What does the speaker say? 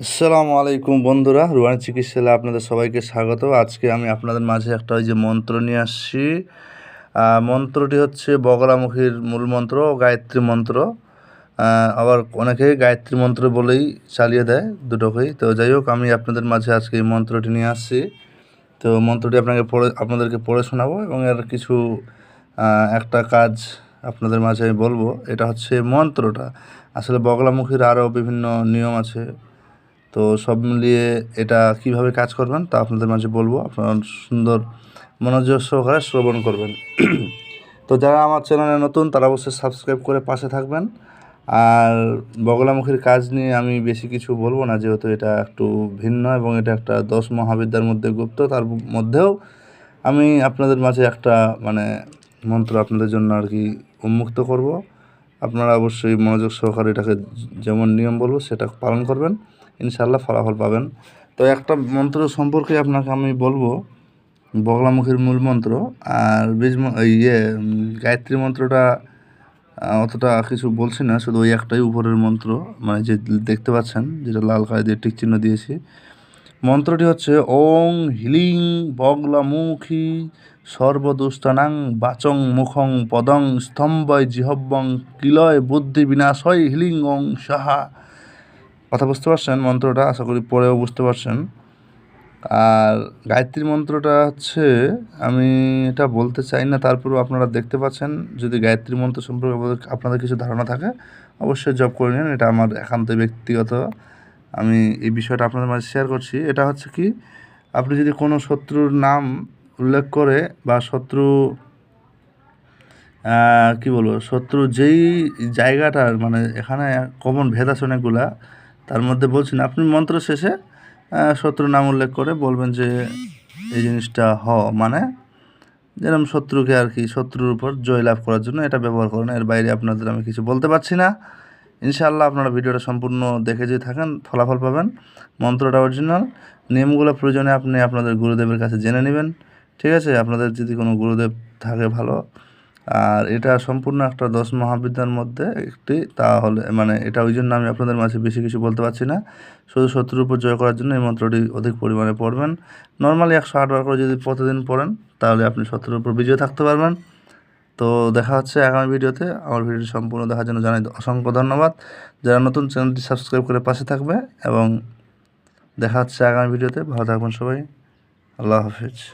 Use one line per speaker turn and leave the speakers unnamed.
আসসালামু আলাইকুম বন্ধুরা, রুয়ানি চিকিৎসালয়ে আপনাদের সবাইকে স্বাগত। আজকে আমি আপনাদের মাঝে একটা ওই যে মন্ত্র নিয়ে আসছি। মন্ত্রটি হচ্ছে বগলামুখীর মূল মন্ত্র গায়ত্রী মন্ত্র। আবার অনেকে গায়ত্রী মন্ত্র বলেই চালিয়ে দেয়, দুটোকেই। তো যাই হোক, আমি আপনাদের মাঝে আজকে এই মন্ত্রটি নিয়ে আসছি। তো মন্ত্রটি আপনাকে পড়ে, আপনাদেরকে পড়ে শোনাবো এবং এর কিছু একটা কাজ আপনাদের মাঝে আমি বলব। এটা হচ্ছে মন্ত্রটা। আসলে বগলামুখীর আরও বিভিন্ন নিয়ম আছে। তো সব মিলিয়ে এটা কীভাবে কাজ করবেন তা আপনাদের মাঝে বলব। আপনারা সুন্দর মনোযোগ সহকারে শ্রবণ করবেন। তো যারা আমার চ্যানেলে নতুন, তারা অবশ্যই সাবস্ক্রাইব করে পাশে থাকবেন। আর বগলামুখীর কাজ নিয়ে আমি বেশি কিছু বলব না, যেহেতু এটা একটু ভিন্ন এবং এটা একটা দশ মহাবিদ্যার মধ্যে গুপ্ত। তার মধ্যেও আমি আপনাদের মাঝে একটা মানে মন্ত্র আপনাদের জন্য আর কি উন্মুক্ত করব। আপনারা অবশ্যই মনোযোগ সহকারে এটাকে যেমন নিয়ম বলব, সেটা পালন করবেন। ইনশাল্লাহ ফলাফল পাবেন। তো একটা মন্ত্র সম্পর্কে আপনাকে আমি বলব, বগলামুখীর মূল মন্ত্র আর বীজ ইয়ে গায়ত্রী মন্ত্রটা অতটা কিছু বলছি না, শুধু ওই একটাই উপরের মন্ত্র মানে যে দেখতে পাচ্ছেন, যেটা লাল কালি দিয়ে টিক চিহ্ন দিয়েছি। মন্ত্রটি হচ্ছে, ওং হিলিং বগলামুখী সর্বদুষ্টানাং বাচং মুখং পদং স্তম্ভয় জিহব্বং কিলয় বুদ্ধি বিনাশয় হিলিং ওং সাহা। কথা বুঝতে পারছেন মন্ত্রটা? আশা করি পরেও বুঝতে পারছেন। আর গায়ত্রী মন্ত্রটা হচ্ছে, আমি এটা বলতে চাই না, তারপরেও আপনারা দেখতে পাচ্ছেন, যদি গায়ত্রী মন্ত্র সম্পর্কে আপনাদের- কিছু ধারণা থাকে, অবশ্যই জব করে নিন, এটা আমার একান্ত ব্যক্তিগত। আমি এই বিষয়টা আপনাদের মাঝে শেয়ার করছি। এটা হচ্ছে কি, আপনি যদি কোনো শত্রুর নাম উল্লেখ করে, বা শত্রু কি বলব, শত্রু যেই জায়গাটার মানে এখানে কমন ভেদ আছে অনেকগুলা তার মধ্যে বলছেন আপনি মন্ত্র শেষে আহ, শত্রুর নাম উল্লেখ করে বলবেন যে এই জিনিসটা হ মানে যেরকম শত্রুকে আর কি শত্রুর উপর জয়লাভ করার জন্য এটা ব্যবহার করেন। এর বাইরে আপনাদের আমি কিছু বলতে পারছি না। ইনশাআল্লাহ আপনারা ভিডিওটা সম্পূর্ণ দেখে যদি থাকেন ফলাফল পাবেন। মন্ত্রটা অরিজিনাল। নিয়মগুলো প্রয়োজনে আপনি আপনাদের গুরুদেবের কাছে জেনে নেবেন। ঠিক আছে? আপনাদের যদি কোনো গুরুদেব থাকে ভালো আর এটা সম্পূর্ণ একটা দশ মহাবিদ্যার মধ্যে একটি, তাহলে মানে এটা ওই জন্য আমি আপনাদের মাঝে বেশি কিছু বলতে পারছি না। শুধু শত্রুর উপর জয় করার জন্য এই মন্ত্রটি অধিক পরিমাণে পড়বেন। নর্মালি একশো আটবার করে যদি প্রতিদিন পড়েন, তাহলে আপনি শত্রুর উপর বিজয় থাকতে পারবেন। তো দেখা হচ্ছে আগামী ভিডিওতে। আমার ভিডিওটি সম্পূর্ণ দেখার জন্য জানাই অসংখ্য ধন্যবাদ। যারা নতুন চ্যানেলটি সাবস্ক্রাইব করে পাশে থাকবে এবং দেখা হচ্ছে আগামী ভিডিওতে। ভালো থাকবেন সবাই। আল্লাহ হাফিজ।